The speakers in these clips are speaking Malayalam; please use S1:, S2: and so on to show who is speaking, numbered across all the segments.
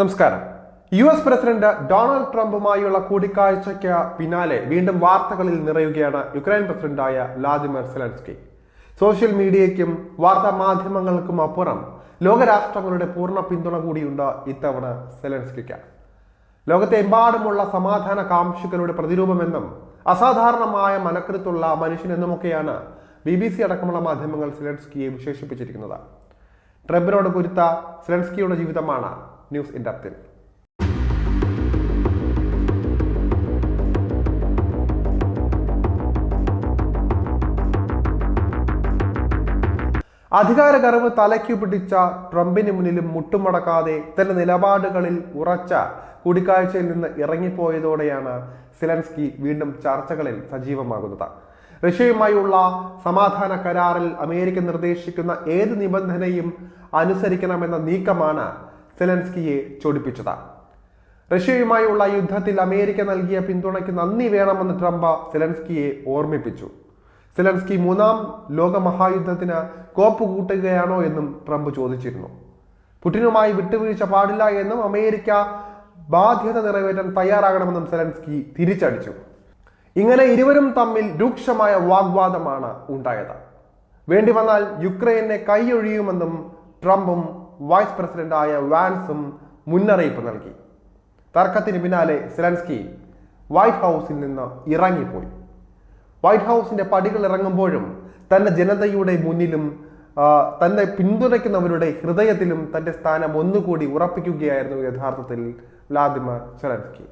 S1: നമസ്കാരം. യു എസ് പ്രസിഡന്റ് ഡൊണാൾഡ് ട്രംപുമായുള്ള കൂടിക്കാഴ്ചയ്ക്ക് പിന്നാലെ വീണ്ടും വാർത്തകളിൽ നിറയുകയാണ് യുക്രൈൻ പ്രസിഡന്റായ വ്ലാദിമിർ സെലൻസ്കി. സോഷ്യൽ മീഡിയയ്ക്കും വാർത്താ മാധ്യമങ്ങൾക്കും അപ്പുറം ലോകരാഷ്ട്രങ്ങളുടെ പൂർണ പിന്തുണ കൂടിയുണ്ട് ഇത്തവണ സെലൻസ്കിക്ക്. ലോകത്തെ എമ്പാടുമുള്ള സമാധാന കാംക്ഷികളുടെ പ്രതിരൂപമെന്നും അസാധാരണമായ മനക്കരുത്തുള്ള മനുഷ്യനെന്നുമൊക്കെയാണ് ബി ബി സി അടക്കമുള്ള മാധ്യമങ്ങൾ സെലൻസ്കിയെ വിശേഷിപ്പിച്ചിരിക്കുന്നത്. ട്രംപിനോട് കുരുത്ത സെലൻസ്കിയുടെ ജീവിതമാണ് ന്യൂസ് ഇൻഡപ്തിൽ. അധികാരകർവ് തലയ്ക്കു പിടിച്ച ട്രംപിന് മുന്നിലും മുട്ടുമടക്കാതെ തന്റെ നിലപാടുകളിൽ ഉറച്ച കൂടിക്കാഴ്ചയിൽ നിന്ന് ഇറങ്ങിപ്പോയതോടെയാണ് സിലൻസ്കി വീണ്ടും ചർച്ചകളിൽ സജീവമാകുന്നത്. റഷ്യയുമായുള്ള സമാധാന കരാറിൽ അമേരിക്ക നിർദ്ദേശിക്കുന്ന ഏത് നിബന്ധനയും അനുസരിക്കണമെന്ന നീക്കമാണ് സെലൻസ്കിയെ ചൊടിപ്പിച്ചത്. റഷ്യയുമായുള്ള യുദ്ധത്തിൽ അമേരിക്ക നൽകിയ പിന്തുണയ്ക്ക് നന്ദി വേണമെന്ന് ട്രംപ് സെലൻസ്കിയെ ഓർമ്മിപ്പിച്ചു. സെലൻസ്കി മൂന്നാം ലോക മഹായുദ്ധത്തിന് കോപ്പ് കൂട്ടുകയാണോ എന്നും ട്രംപ് ചോദിച്ചിരുന്നു. പുടിനുമായി വിട്ടുവീഴ്ച പാടില്ല എന്നും അമേരിക്ക ബാധ്യത നിറവേറ്റാൻ തയ്യാറാകണമെന്നും സെലൻസ്കി തിരിച്ചടിച്ചു. ഇങ്ങനെ ഇരുവരും തമ്മിൽ രൂക്ഷമായ വാഗ്വാദമാണ് ഉണ്ടായത്. വേണ്ടി വന്നാൽ യുക്രൈനെ കൈയൊഴിയുമെന്നും ട്രംപും വൈസ് പ്രസിഡന്റായ വാൻസും മുന്നറിയിപ്പ് നൽകി. തർക്കത്തിന് പിന്നാലെ സെലൻസ്കി വൈറ്റ് ഹൗസിൽ നിന്ന് ഇറങ്ങിപ്പോയി. വൈറ്റ് ഹൗസിന്റെ പടികൾ ഇറങ്ങുമ്പോഴും തന്റെ ജനതയുടെ മുന്നിലും തന്നെ പിന്തുണയ്ക്കുന്നവരുടെ ഹൃദയത്തിലും തന്റെ സ്ഥാനം ഒന്നുകൂടി ഉറപ്പിക്കുകയായിരുന്നു യഥാർത്ഥത്തിൽ വ്ലാദിമർ സെലൻസ്കി.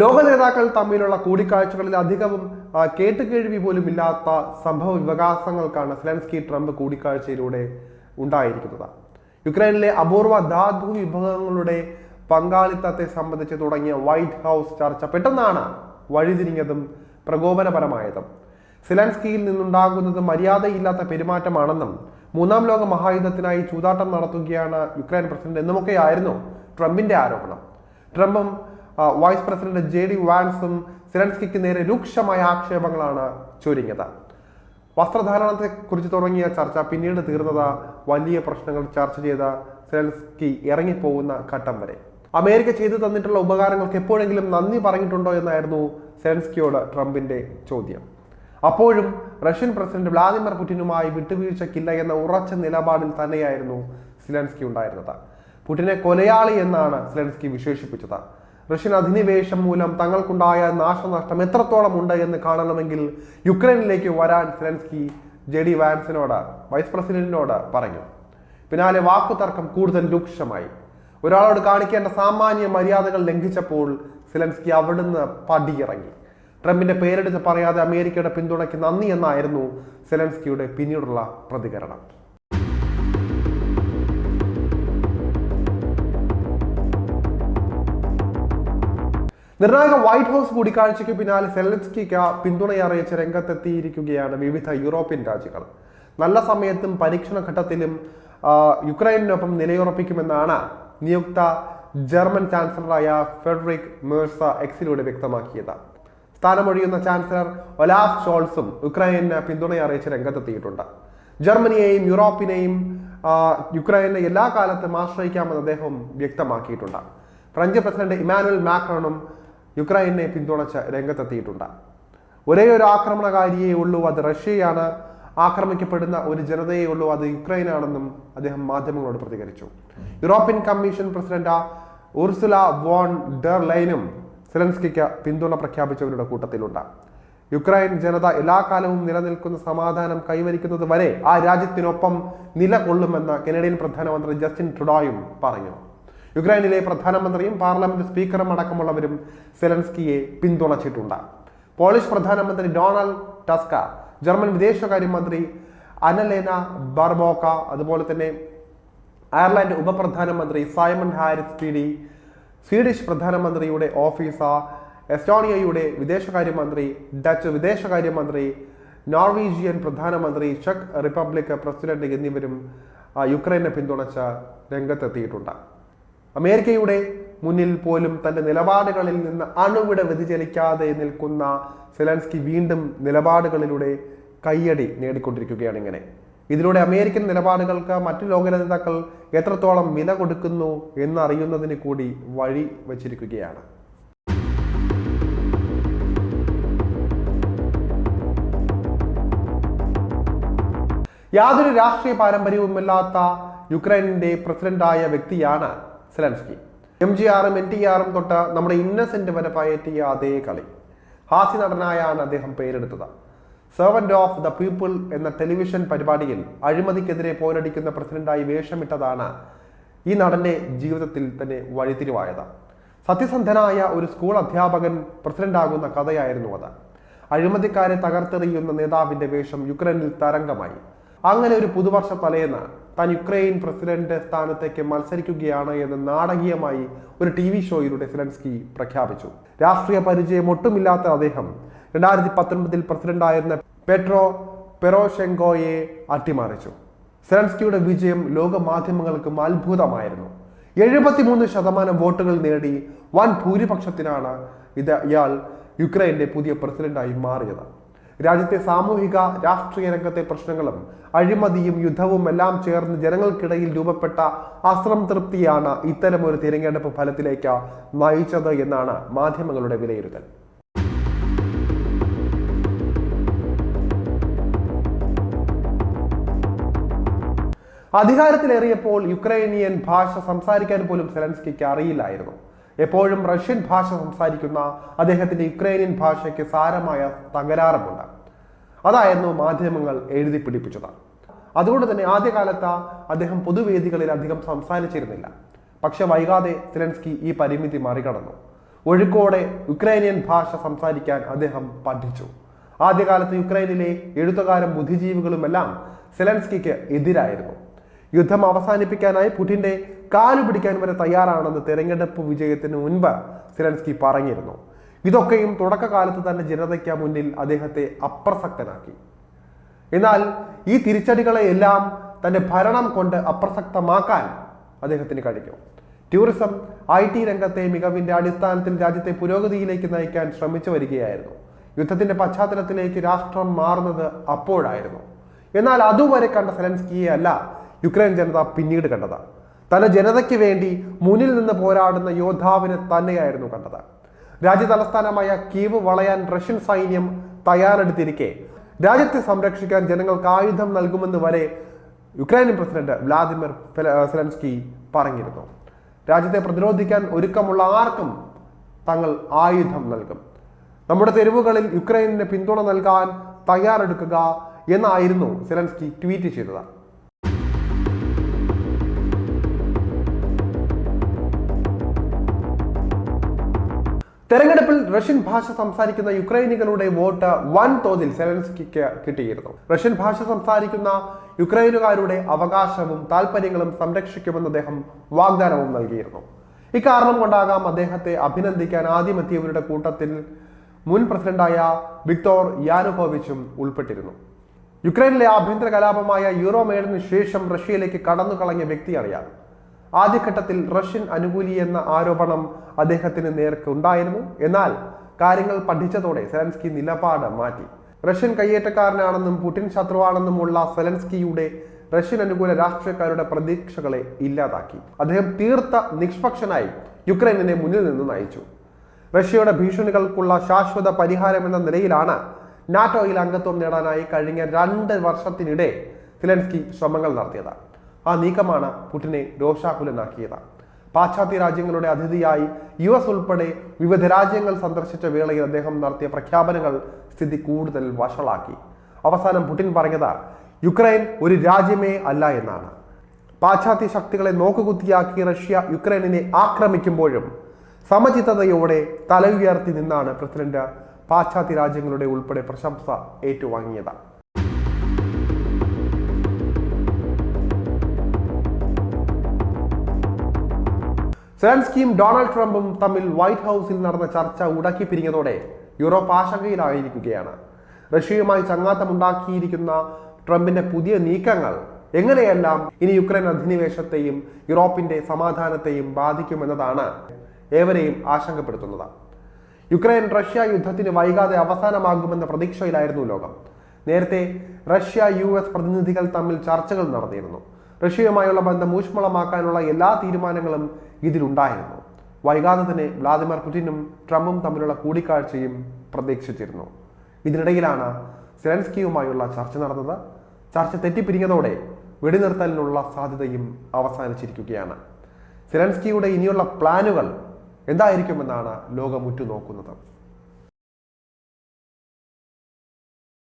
S1: ലോക നേതാക്കൾ തമ്മിലുള്ള കൂടിക്കാഴ്ചകളിൽ അധികവും ആ, കേൾവി പോലും ഇല്ലാത്ത സംഭവ വികാസങ്ങൾക്കാണ് സെലൻസ്കി ട്രംപ് കൂടിക്കാഴ്ചയിലൂടെ ഉണ്ടായിരിക്കുന്നത്. യുക്രൈനിലെ അപൂർവ ധാതു വിഭവങ്ങളുടെ പങ്കാളിത്തത്തെ സംബന്ധിച്ച് തുടങ്ങിയ വൈറ്റ് ഹൗസ് ചർച്ച പെട്ടെന്നാണ് വഴിതിരിഞ്ഞതും പ്രകോപനപരമായതും. സിലൻസ്കിയിൽ നിന്നുണ്ടാകുന്നത് മര്യാദയില്ലാത്ത പെരുമാറ്റമാണെന്നും മൂന്നാം ലോക മഹായുദ്ധത്തിനായി ചൂതാട്ടം നടത്തുകയാണ് യുക്രൈൻ പ്രസിഡന്റ് എന്നുമൊക്കെയായിരുന്നു ട്രംപിന്റെ ആരോപണം. ട്രംപും വൈസ് പ്രസിഡന്റ് ജെ ഡി വാൻസും സിലൻസ്കിക്ക് നേരെ രൂക്ഷമായ ആക്ഷേപങ്ങളാണ് ചൊരിഞ്ഞത്. വസ്ത്രധാരണത്തെ കുറിച്ച് തുടങ്ങിയ ചർച്ച പിന്നീട് തീർന്നത് വലിയ പ്രശ്നങ്ങൾ ചർച്ച ചെയ്ത സെലൻസ്കി ഇറങ്ങിപ്പോകുന്ന ഘട്ടം വരെ. അമേരിക്ക ചെയ്തു തന്നിട്ടുള്ള ഉപകാരങ്ങൾക്ക് എപ്പോഴെങ്കിലും നന്ദി പറഞ്ഞിട്ടുണ്ടോ എന്നായിരുന്നു സെലൻസ്കിയോട് ട്രംപിന്റെ ചോദ്യം. അപ്പോഴും റഷ്യൻ പ്രസിഡന്റ് വ്ളാദിമിർ പുടിനുമായി വിട്ടുവീഴ്ചക്കില്ല എന്ന ഉറച്ച നിലപാടിൽ തന്നെയായിരുന്നു സിലൻസ്കി ഉണ്ടായിരുന്നത്. പുടിനെ കൊലയാളി എന്നാണ് സിലൻസ്കി വിശേഷിപ്പിച്ചത്. റഷ്യൻ അധിനിവേശം മൂലം തങ്ങൾക്കുണ്ടായ നാശനഷ്ടം എത്രത്തോളം ഉണ്ട് എന്ന് കാണണമെങ്കിൽ യുക്രൈനിലേക്ക് വരാൻ സെലൻസ്കി ജെ ഡി വാൻസിനോട് വൈസ് പ്രസിഡന്റിനോട് പറഞ്ഞു. പിന്നാലെ വാക്കുതർക്കം കൂടുതൽ രൂക്ഷമായി. ഒരാളോട് കാണിക്കേണ്ട സാമാന്യ മര്യാദകൾ ലംഘിച്ചപ്പോൾ സെലൻസ്കി അവിടുന്ന് പടിയിറങ്ങി. ട്രംപിന്റെ പേരെടുത്ത് പറയാതെ അമേരിക്കയുടെ പിന്തുണയ്ക്ക് നന്ദി എന്നായിരുന്നു സെലൻസ്കിയുടെ പിന്നീടുള്ള പ്രതികരണം. നിർണായക വൈറ്റ് ഹൗസ് കൂടിക്കാഴ്ചയ്ക്ക് പിന്നാലെ സെലൻസ്കിക്ക് പിന്തുണയറിയിച്ച് രംഗത്തെത്തിയിരിക്കുകയാണ് വിവിധ യൂറോപ്യൻ രാജ്യങ്ങൾ. നല്ല സമയത്തും പരീക്ഷണ ഘട്ടത്തിലും യുക്രൈനിനൊപ്പം നിലയുറപ്പിക്കുമെന്നാണ് നിയുക്ത ജർമ്മൻ ചാൻസലറായ ഫെഡറിക് മേഴ്സ എക്സിലൂടെ വ്യക്തമാക്കിയത്. സ്ഥാനമൊഴിയുന്ന ചാൻസലർ ഒലാഫ് ഷോൾസും യുക്രൈന് പിന്തുണയറിയിച്ച് രംഗത്തെത്തിയിട്ടുണ്ട്. ജർമ്മനിയെയും യൂറോപ്പിനെയും യുക്രൈനെ എല്ലാ കാലത്തും ആശ്രയിക്കാമെന്ന് അദ്ദേഹം വ്യക്തമാക്കിയിട്ടുണ്ട്. ഫ്രഞ്ച് പ്രസിഡന്റ് ഇമാനുവൽ മാക്രോണും യുക്രൈനെ പിന്തുണച്ച് രംഗത്തെത്തിയിട്ടുണ്ട്. ഒരേ ഒരു ആക്രമണകാരിയേ ഉള്ളൂ അത് റഷ്യയാണ്. ആക്രമിക്കപ്പെടുന്ന ഒരു ജനതയേ ഉള്ളൂ അത് യുക്രൈനാണെന്നും അദ്ദേഹം മാധ്യമങ്ങളോട് പ്രതികരിച്ചു. European commission president Ursula von der ലൈനും സെലൻസ്കിക്ക് പിന്തുണ പ്രഖ്യാപിച്ചവരുടെ കൂട്ടത്തിലുണ്ട്. യുക്രൈൻ ജനത എല്ലാ കാലവും നിലനിൽക്കുന്ന സമാധാനം കൈവരിക്കുന്നത് വരെ ആ രാജ്യത്തിനൊപ്പം നിലകൊള്ളുമെന്ന് കനേഡിയൻ പ്രധാനമന്ത്രി ജസ്റ്റിൻ ട്രുഡോയും പറഞ്ഞു. യുക്രൈനിലെ പ്രധാനമന്ത്രിയും പാർലമെന്റ് സ്പീക്കറും അടക്കമുള്ളവരും സെലൻസ്കിയെ പിന്തുണച്ചിട്ടുണ്ട്. പോളിഷ് പ്രധാനമന്ത്രി ഡൊണാൾഡ് ടസ്ക ജർമ്മൻ വിദേശകാര്യമന്ത്രി അനലേന ബാർബോക്ക അതുപോലെ തന്നെ അയർലൻഡ് ഉപപ്രധാനമന്ത്രി Simon Harris P D Swedish പ്രധാനമന്ത്രിയുടെ ഓഫീസ എസ്റ്റോണിയയുടെ വിദേശകാര്യമന്ത്രി ഡച്ച് വിദേശകാര്യമന്ത്രി നോർവീജിയൻ പ്രധാനമന്ത്രി ചെക്ക് റിപ്പബ്ലിക് പ്രസിഡന്റ് എന്നിവരും യുക്രൈനെ പിന്തുണച്ച് രംഗത്തെത്തിയിട്ടുണ്ട്. അമേരിക്കയുടെ മുന്നിൽ പോലും തന്റെ നിലപാടുകളിൽ നിന്ന് അണുവിട വ്യതിചലിക്കാതെ നിൽക്കുന്ന സെലൻസ്കി വീണ്ടും നിലപാടുകളിലൂടെ കയ്യടി നേടിക്കൊണ്ടിരിക്കുകയാണ് ഇങ്ങനെ. ഇതിലൂടെ അമേരിക്കൻ നിലപാടുകൾക്ക് മറ്റു ലോക നേതാക്കൾ എത്രത്തോളം വില കൊടുക്കുന്നു എന്നറിയുന്നതിന് കൂടി വഴി വച്ചിരിക്കുകയാണ്. യാതൊരു രാഷ്ട്രീയ പാരമ്പര്യവുമില്ലാത്ത യുക്രൈനിന്റെ പ്രസിഡന്റായ വ്യക്തിയാണ് സെലൻസ്കി. എം ജി ആറും എൻ ടി ആറും തൊട്ട് നമ്മുടെ ഇന്നസെന്റ് വരെ പയറ്റിയ അതേ കളി. ഹാസ്യ നടനായാണ് അദ്ദേഹം പേരെടുത്തത്. സെർവന്റ് ഓഫ് ദ പീപ്പിൾ എന്ന ടെലിവിഷൻ പരിപാടിയിൽ അഴിമതിക്കെതിരെ പോരടിക്കുന്ന പ്രസിഡന്റായി വേഷമിട്ടതാണ് ഈ നടന്റെ ജീവിതത്തിൽ തന്നെ വഴിത്തിരിവായത്. സത്യസന്ധനായ ഒരു സ്കൂൾ അധ്യാപകൻ പ്രസിഡന്റാകുന്ന കഥയായിരുന്നു അത്. അഴിമതിക്കാരെ തകർത്തെറിയുന്ന നേതാവിന്റെ വേഷം യുക്രൈനിൽ തരംഗമായി. അങ്ങനെ ഒരു പുതുവർഷ തലേന്ന് താൻ യുക്രൈൻ പ്രസിഡന്റ് സ്ഥാനത്തേക്ക് മത്സരിക്കുകയാണ് എന്ന് നാടകീയമായി ഒരു ടി വി ഷോയിലൂടെ സിലൻസ്കി പ്രഖ്യാപിച്ചു. രാഷ്ട്രീയ പരിചയം ഒട്ടുമില്ലാത്ത അദ്ദേഹം രണ്ടായിരത്തി പത്തൊൻപതിൽ പ്രസിഡന്റായിരുന്ന പെട്രോ പെറോഷെങ്കോയെ അട്ടിമറിച്ചു. സെലൻസ്കിയുടെ വിജയം ലോക മാധ്യമങ്ങൾക്കും അത്ഭുതമായിരുന്നു. എഴുപത്തിമൂന്ന് ശതമാനം വോട്ടുകൾ നേടി വൻ ഭൂരിപക്ഷത്തിനാണ് ഇത് ഇയാൾ യുക്രൈന്റെ പുതിയ പ്രസിഡന്റായി മാറിയത്. രാജ്യത്തെ സാമൂഹിക രാഷ്ട്രീയ രംഗത്തെ പ്രശ്നങ്ങളും അഴിമതിയും യുദ്ധവും എല്ലാം ചേർന്ന് ജനങ്ങൾക്കിടയിൽ രൂപപ്പെട്ട അസംതൃപ്തിയാണ് ഇത്തരമൊരു തിരഞ്ഞെടുപ്പ് ഫലത്തിലേക്ക് നയിച്ചത് എന്നാണ് മാധ്യമങ്ങളുടെ വിലയിരുത്തൽ. അധികാരത്തിലേറിയപ്പോൾ യുക്രൈനിയൻ ഭാഷ സംസാരിക്കാൻ പോലും സെലൻസ്കിക്ക് അറിയില്ലായിരുന്നു. എപ്പോഴും റഷ്യൻ ഭാഷ സംസാരിക്കുന്ന അദ്ദേഹത്തിന്റെ യുക്രൈനിയൻ ഭാഷയ്ക്ക് സാരമായ തകരാറുമുണ്ട്. അതായിരുന്നു മാധ്യമങ്ങൾ എഴുതി പിടിപ്പിച്ചത്. അതുകൊണ്ട് തന്നെ ആദ്യകാലത്ത് അദ്ദേഹം പൊതുവേദികളിൽ അധികം സംസാരിച്ചിരുന്നില്ല. പക്ഷെ വൈകാതെ സിലൻസ്കി ഈ പരിമിതി മറികടന്നു. ഒഴുക്കോടെ യുക്രൈനിയൻ ഭാഷ സംസാരിക്കാൻ അദ്ദേഹം പഠിച്ചു. ആദ്യകാലത്ത് യുക്രൈനിലെ എഴുത്തുകാരും ബുദ്ധിജീവികളുമെല്ലാം സെലൻസ്കിക്ക് എതിരായിരുന്നു. യുദ്ധം അവസാനിപ്പിക്കാനായി പുടിന്റെ കാലു പിടിക്കാൻ വരെ തയ്യാറാണെന്ന് തെരഞ്ഞെടുപ്പ് വിജയത്തിന് മുൻപ് സിലൻസ്കി പറഞ്ഞിരുന്നു. ഇതൊക്കെയും തുടക്കകാലത്ത് തന്നെ ജനതയ്ക്ക് മുന്നിൽ അദ്ദേഹത്തെ അപ്രസക്തനാക്കി. എന്നാൽ ഈ തിരിച്ചടികളെ എല്ലാം തന്റെ ഭരണം കൊണ്ട് അപ്രസക്തമാക്കാൻ അദ്ദേഹത്തിന് കഴിഞ്ഞു. ടൂറിസം ഐ ടി രംഗത്തെ മികവിന്റെ അടിസ്ഥാനത്തിൽ രാജ്യത്തെ പുരോഗതിയിലേക്ക് നയിക്കാൻ ശ്രമിച്ചു വരികയായിരുന്നു. യുദ്ധത്തിന്റെ പശ്ചാത്തലത്തിലേക്ക് രാഷ്ട്രം മാറുന്നത് അപ്പോഴായിരുന്നു. എന്നാൽ അതുവരെ കണ്ട സെലൻസ്കിയെ അല്ല യുക്രൈൻ ജനത പിന്നീട് കണ്ടത്. തന്റെ ജനതയ്ക്ക് വേണ്ടി മുന്നിൽ നിന്ന് പോരാടുന്ന യോദ്ധാവിനെ തന്നെയായിരുന്നു കണ്ടത്. രാജ്യ തലസ്ഥാനമായ കീവ് വളയാൻ റഷ്യൻ സൈന്യം തയ്യാറെടുത്തിരിക്കെ. രാജ്യത്തെ സംരക്ഷിക്കാൻ ജനങ്ങൾക്ക് ആയുധം നൽകുമെന്ന് വരെ യുക്രൈൻ പ്രസിഡന്റ് വ്ലാദിമിർ സെലൻസ്കി പറഞ്ഞിരുന്നു. രാജ്യത്തെ പ്രതിരോധിക്കാൻ ഒരുക്കമുള്ള ആർക്കും തങ്ങൾ ആയുധം നൽകും. നമ്മുടെ തെരുവുകളിൽ യുക്രൈനിന് പിന്തുണ നൽകാൻ തയ്യാറെടുക്കുക എന്നായിരുന്നു സെലൻസ്കി ട്വീറ്റ് ചെയ്തത്. തെരഞ്ഞെടുപ്പിൽ റഷ്യൻ ഭാഷ സംസാരിക്കുന്ന യുക്രൈനികളുടെ വോട്ട് വൻ തോതിൽ സെലൻസ്കിക്ക് കിട്ടിയിരുന്നു. റഷ്യൻ ഭാഷ സംസാരിക്കുന്ന യുക്രൈനുകാരുടെ അവകാശവും താല്പര്യങ്ങളും സംരക്ഷിക്കുമെന്ന് അദ്ദേഹം വാഗ്ദാനവും നൽകിയിരുന്നു. ഇക്കാരണം കൊണ്ടാകാം അദ്ദേഹത്തെ അഭിനന്ദിക്കാൻ ആദ്യമെത്തിയവരുടെ കൂട്ടത്തിൽ മുൻ പ്രസിഡന്റായ വിക്ടോർ യാനുഭോവിച്ചും ഉൾപ്പെട്ടിരുന്നു. യുക്രൈനിലെ ആഭ്യന്തര കലാപമായ യൂറോമേഡിന് ശേഷം റഷ്യയിലേക്ക് കടന്നു കളഞ്ഞ വ്യക്തിയാണ് ആദ്യഘട്ടത്തിൽ റഷ്യൻ അനുകൂലി എന്ന ആരോപണം അദ്ദേഹത്തിന് നേർക്ക് ഉണ്ടായിരുന്നു. എന്നാൽ കാര്യങ്ങൾ പഠിച്ചതോടെ സെലൻസ്കി നിലപാട് മാറ്റി. റഷ്യൻ കയ്യേറ്റക്കാരനാണെന്നും പുടിൻ ശത്രുവാണെന്നുമുള്ള സെലൻസ്കിയുടെ റഷ്യൻ അനുകൂല രാഷ്ട്രീയക്കാരുടെ പ്രതീക്ഷകളെ ഇല്ലാതാക്കി. അദ്ദേഹം തീർത്ത നിഷ്പക്ഷനായി യുക്രൈനിനെ മുന്നിൽ നിന്ന് നയിച്ചു. റഷ്യയുടെ ഭീഷണികൾക്കുള്ള ശാശ്വത പരിഹാരം എന്ന നിലയിലാണ് നാറ്റോയിൽ അംഗത്വം നേടാനായി കഴിഞ്ഞ രണ്ട് വർഷത്തിനിടെ സിലൻസ്കി ശ്രമങ്ങൾ നടത്തിയത്. ആ നീക്കമാണ് പുടിനെ രോഷാകുലനാക്കിയത്. പാശ്ചാത്യ രാജ്യങ്ങളുടെ അതിഥിയായി യു എസ് ഉൾപ്പെടെ വിവിധ രാജ്യങ്ങൾ സന്ദർശിച്ച വേളയിൽ അദ്ദേഹം നടത്തിയ പ്രഖ്യാപനങ്ങൾ സ്ഥിതി കൂടുതൽ വഷളാക്കി. അവസാനം പുടിൻ പറഞ്ഞത് യുക്രൈൻ ഒരു രാജ്യമേ അല്ല എന്നാണ്. പാശ്ചാത്യ ശക്തികളെ നോക്കുകുത്തിയാക്കി റഷ്യ യുക്രൈനിനെ ആക്രമിക്കുമ്പോഴും സമചിത്തതയോടെ തല ഉയർത്തി നിന്നാണ് പ്രസിഡന്റ് പാശ്ചാത്യ രാജ്യങ്ങളുടെ ഉൾപ്പെടെ പ്രശംസ ഏറ്റുവാങ്ങിയത്. സെലൻസ്കിയും ഡൊണാൾഡ് ട്രംപും തമ്മിൽ വൈറ്റ് ഹൗസിൽ നടന്ന ചർച്ച ഉടക്കി പിരിഞ്ഞതോടെ യൂറോപ്പ് ആശങ്കയിലായിരിക്കുകയാണ്. റഷ്യയുമായി ചങ്ങാത്തമുണ്ടാക്കിയിരിക്കുന്ന ട്രംപിന്റെ പുതിയ നീക്കങ്ങൾ എങ്ങനെയെല്ലാം ഇനി യുക്രൈൻ അധിനിവേശത്തെയും യൂറോപ്പിന്റെ സമാധാനത്തെയും ബാധിക്കുമെന്നതാണ് ഏവരെയും ആശങ്കപ്പെടുത്തുന്നത്. യുക്രൈൻ റഷ്യ യുദ്ധത്തിന് വൈകാതെ അവസാനമാകുമെന്ന പ്രതീക്ഷയിലായിരുന്നു ലോകം. നേരത്തെ റഷ്യ യു എസ് പ്രതിനിധികൾ തമ്മിൽ ചർച്ചകൾ നടന്നിരുന്നു. റഷ്യയുമായുള്ള ബന്ധം ഊഷ്മളമാക്കാനുള്ള എല്ലാ തീരുമാനങ്ങളും ഇതിലുണ്ടായിരുന്നു. വൈകാതെ തന്നെ വ്ളാദിമിർ പുടിനും ട്രംപും തമ്മിലുള്ള കൂടിക്കാഴ്ചയും പ്രതീക്ഷിച്ചിരുന്നു. ഇതിനിടയിലാണ് സെലൻസ്കിയുമായുള്ള ചർച്ച നടന്നത്. ചർച്ച തെറ്റിപ്പിരിഞ്ഞതോടെ വെടിനിർത്തലിനുള്ള സാധ്യതയും അവസാനിച്ചിരിക്കുകയാണ്. സെലൻസ്കിയുടെ ഇനിയുള്ള പ്ലാനുകൾ എന്തായിരിക്കുമെന്നാണ് ലോകം ഉറ്റുനോക്കുന്നത്.